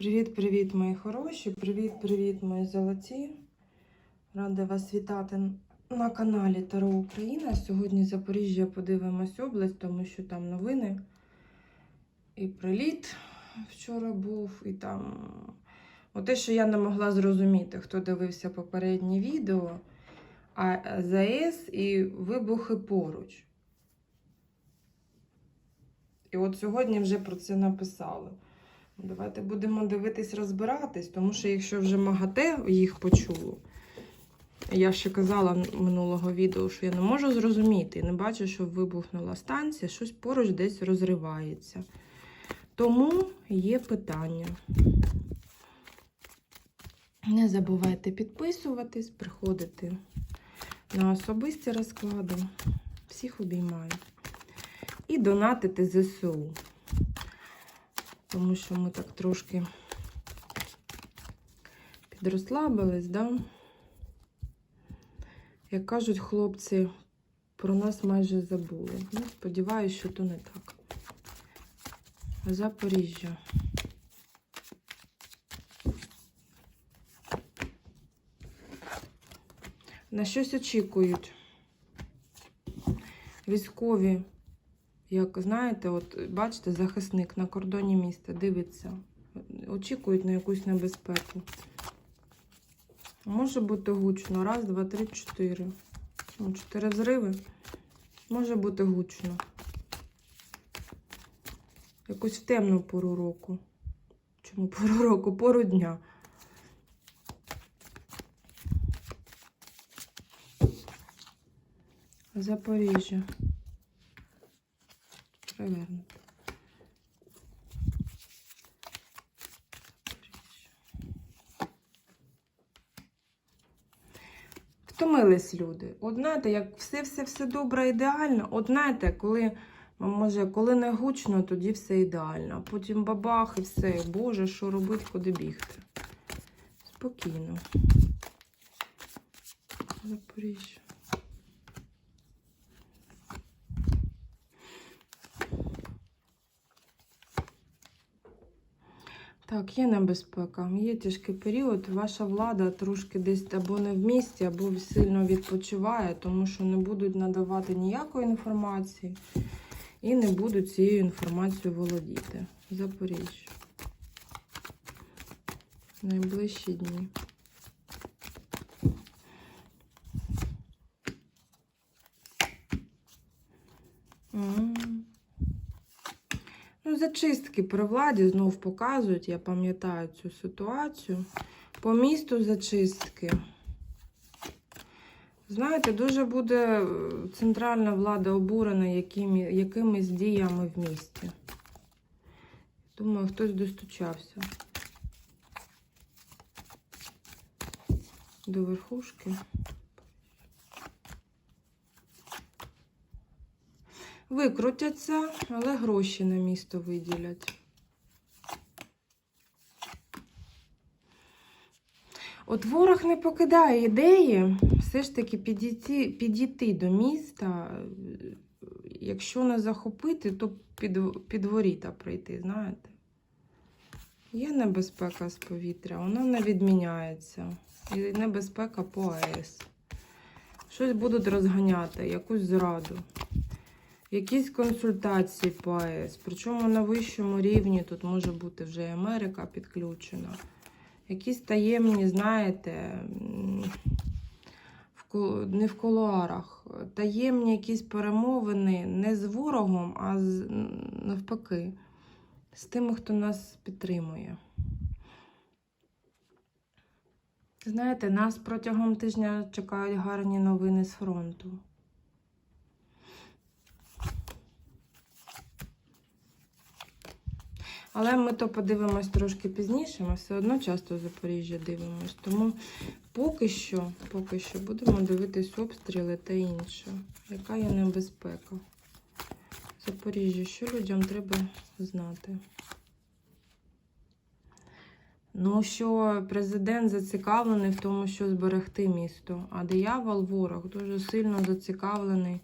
Привіт-привіт, мої хороші! Привіт-привіт, мої золоті! Рада вас вітати на каналі Таро Україна. Сьогодні Запоріжжя подивимось область, тому що там новини. І приліт вчора був, і там. Оте, що я не могла зрозуміти, хто дивився попереднє відео, а ЗАЕС і вибухи поруч. І от сьогодні вже про це написали. Давайте будемо дивитись, розбиратись, тому що якщо вже МАГАТЕ їх почуло, я ще казала минулого відео, що я не можу зрозуміти не бачу, що вибухнула станція, щось поруч десь розривається. Тому є питання. Не забувайте підписуватись, приходити на особисті розклади. Всіх обіймаю. І донатити ЗСУ тому що ми так трошки підрослабились, да? Як кажуть хлопці, про нас майже забули. Ну, сподіваюся, що то не так. Запоріжжя. На щось очікують. Військові як знаєте, от бачите, захисник на кордоні міста дивиться, очікують на якусь небезпеку. Може бути гучно. Раз, два, три, чотири. Ну, Чотири взриви. Може бути гучно. Якусь в темну пору року. Чому пору року? Пору дня. Запоріжжя перевернути. Втомились люди. От знаєте, як все-все-все добре, ідеально. От знаєте, коли, може, коли не гучно, тоді все ідеально. А потім бабах і все. Боже, що робити, куди бігти. Спокійно. Запоріжжя. Так, є небезпека, є тяжкий період. Ваша влада трошки десь або не в місті, або сильно відпочиває, тому що не будуть надавати ніякої інформації і не будуть цією інформацією володіти. Запоріжжя. Найближчі дні. М. Ну, зачистки при владі знов показують, я пам'ятаю цю ситуацію. По місту зачистки. Знаєте, дуже буде е, центральна влада обурена якими, якимись діями в місті. Думаю, хтось достучався до верхушки. Викрутяться, але гроші на місто виділять. От ворог не покидає ідеї все ж таки підійти, підійти до міста. Якщо не захопити, то під, під воріта прийти, знаєте. Є небезпека з повітря, вона не відміняється. І небезпека по АЕС. Щось будуть розганяти, якусь зраду. Якісь консультації по АЕС. Причому на вищому рівні тут може бути вже і Америка підключена. Якісь таємні, знаєте, не в кулуарах. Таємні якісь перемовини не з ворогом, а з, навпаки, з тими, хто нас підтримує. Знаєте, нас протягом тижня чекають гарні новини з фронту. Але ми то подивимось трошки пізніше, ми все одно часто Запоріжжя дивимось. Тому поки що, поки що будемо дивитись обстріли та інше. Яка є небезпека? Запоріжжя, що людям треба знати? Ну, що президент зацікавлений в тому, що зберегти місто, а диявол ворог дуже сильно зацікавлений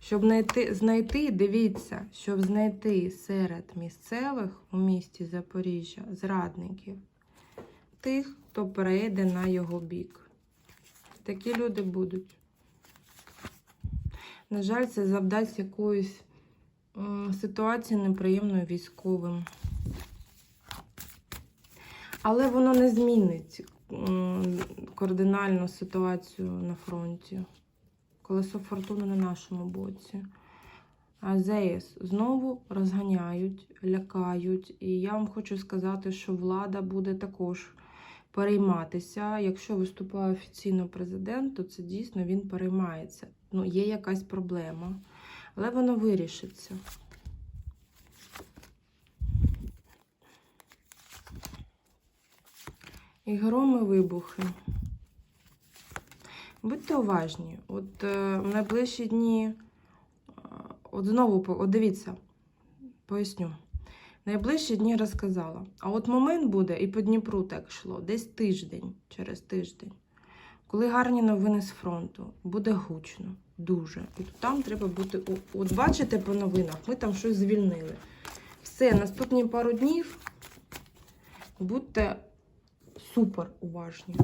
Щоб знайти, знайти, дивіться, щоб знайти серед місцевих у місті Запоріжжя зрадників, тих, хто перейде на його бік. Такі люди будуть. На жаль, це завдасть якоїсь ситуації неприємної військовим. Але воно не змінить м, кардинально ситуацію на фронті. Колесо фортуни на нашому боці. А ЗС знову розганяють, лякають. І я вам хочу сказати, що влада буде також перейматися. Якщо виступає офіційно президент, то це дійсно він переймається. Ну, є якась проблема, але воно вирішиться. І громи вибухи. Будьте уважні. От е, в найближчі дні, е, от знову, от дивіться, поясню. Найближчі дні розказала. А от момент буде, і по Дніпру так йшло, десь тиждень, через тиждень. Коли гарні новини з фронту, буде гучно, дуже. І там треба бути. От бачите по новинах, ми там щось звільнили. Все, наступні пару днів будьте супер уважні.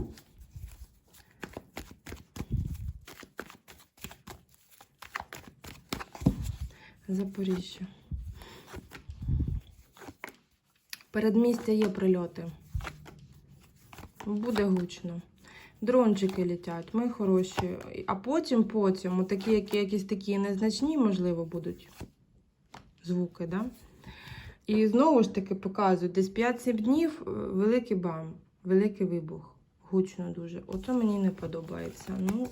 Запоріжжя. Передмістя є прильоти. Буде гучно. Дрончики літять, ми хороші. А потім, потім, такі, які, якісь такі незначні, можливо, будуть звуки, да? І знову ж таки показують, десь 5-7 днів е, великий бам, великий вибух. Гучно дуже. Ото мені не подобається. Ну,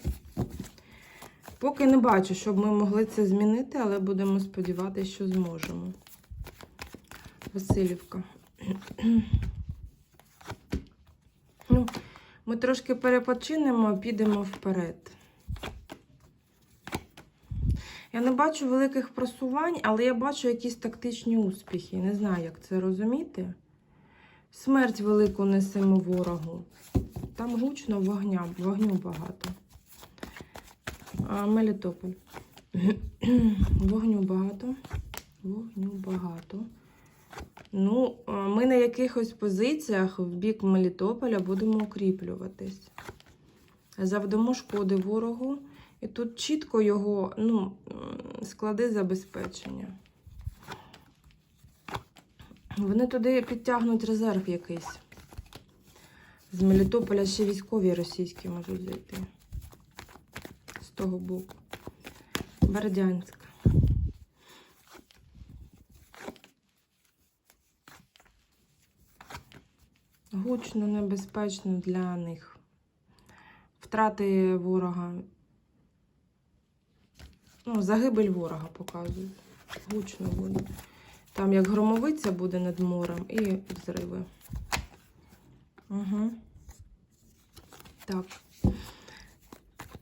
поки не бачу, щоб ми могли це змінити, але будемо сподіватися, що зможемо. Васильівка. Ну, ми трошки перепочинемо, підемо вперед. Я не бачу великих просувань, але я бачу якісь тактичні успіхи. Не знаю, як це розуміти. Смерть велику несемо ворогу. Там гучно вогня, вогню багато. Мелітополь. Вогню багато. Вогню багато. Ну, ми на якихось позиціях в бік Мелітополя будемо укріплюватись. Завдамо шкоди ворогу. І тут чітко його ну, склади забезпечення. Вони туди підтягнуть резерв якийсь. З Мелітополя ще військові російські можуть зайти. Того боку. Бердянськ. Гучно, небезпечно для них. Втрати ворога. Ну, загибель ворога показують. Гучно буде. Там як громовиця буде над морем і взриви. Угу. Так.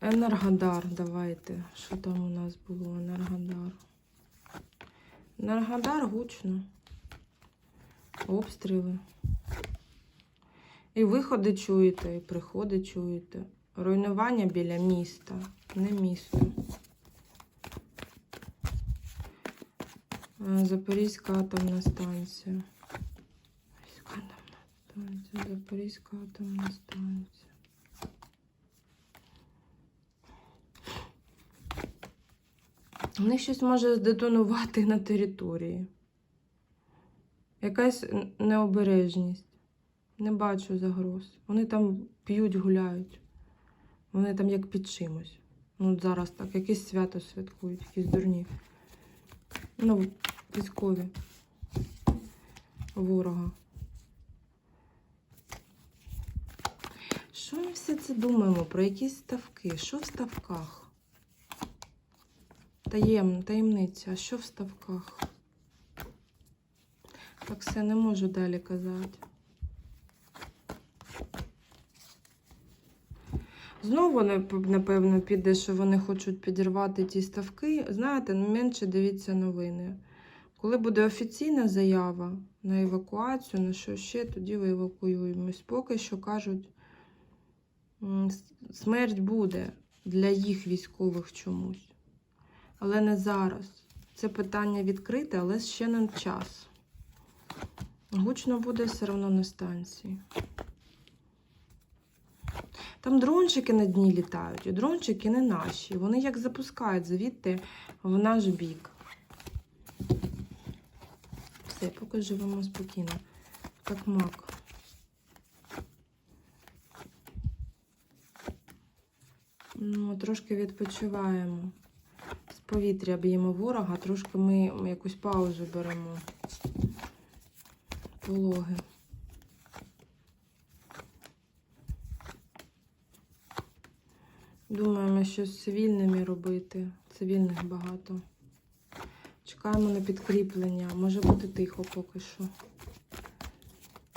Енергодар, давайте. Що там у нас було? Енергодар. Енергодар гучно. Обстріли. І виходи чуєте, і приходи чуєте. Руйнування біля міста, не місто. Е, Запорізька атомна станція. Запорізька атомна станція. Запорізька атомна станція. У них щось може здетонувати на території. Якась необережність. Не бачу загроз. Вони там п'ють, гуляють. Вони там як під чимось. Ну, зараз так, якесь свято святкують, якісь дурні. Ну, військові ворога. Що ми все це думаємо? Про якісь ставки? Що в ставках? Таєм, таємниця, а що в ставках? Так все не можу далі казати. Знову, напевно, піде, що вони хочуть підірвати ті ставки. Знаєте, ну, менше дивіться новини. Коли буде офіційна заява на евакуацію, на що ще, тоді ви евакуюємось. Поки що кажуть, смерть буде для їх військових чомусь. Але не зараз. Це питання відкрите, але ще не час. Гучно буде все одно на станції. Там дрончики на дні літають, і дрончики не наші. Вони як запускають звідти в наш бік. Все, поки живемо спокійно. Як мак. Ну, трошки відпочиваємо. Повітря б'ємо ворога, трошки ми якусь паузу беремо. Пологи. Думаємо, що з цивільними робити. Цивільних багато. Чекаємо на підкріплення. Може бути тихо поки що.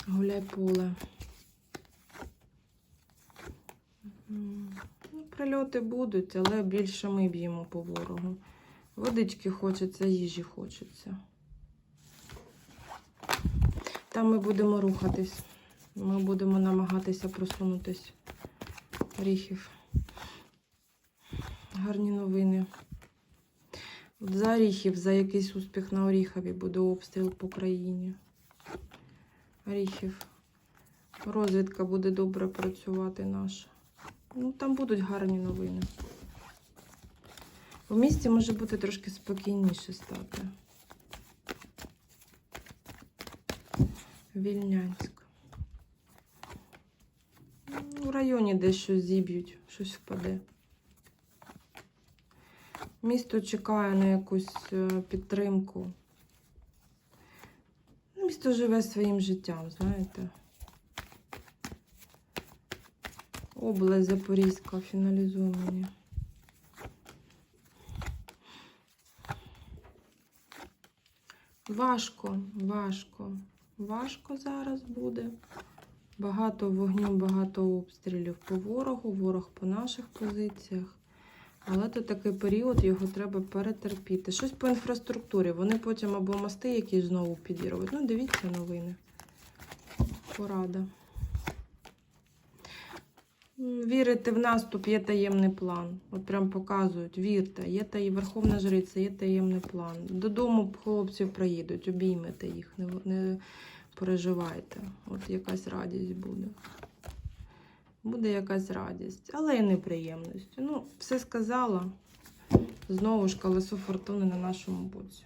Гуляй поле. Ну, прильоти будуть, але більше ми б'ємо по ворогу. Водички хочеться, їжі хочеться. Там ми будемо рухатись. Ми будемо намагатися просунутись. Оріхів. Гарні новини. От за Оріхів, за якийсь успіх на Оріхові буде обстріл по країні. Оріхів. Розвідка буде добре працювати наша. Ну, там будуть гарні новини. В місті може бути трошки спокійніше стати. Вільнянськ. Ну, У районі десь щось зіб'ють, щось впаде. Місто чекає на якусь е, підтримку. Місто живе своїм життям, знаєте. Область Запорізька фіналізує мені. Важко, важко, важко зараз буде. Багато вогню, багато обстрілів по ворогу, ворог по наших позиціях. Але то такий період, його треба перетерпіти. Щось по інфраструктурі. Вони потім або мости якісь знову підірвуть. Ну, дивіться новини. Порада. Вірити в наступ є таємний план. От прям показують, вірте, є та і Верховна Жриця, є таємний план. Додому хлопців приїдуть, обіймете їх, не, не переживайте. От якась радість буде. Буде якась радість, але і неприємність. Ну, все сказала. Знову ж колесо фортуни на нашому боці.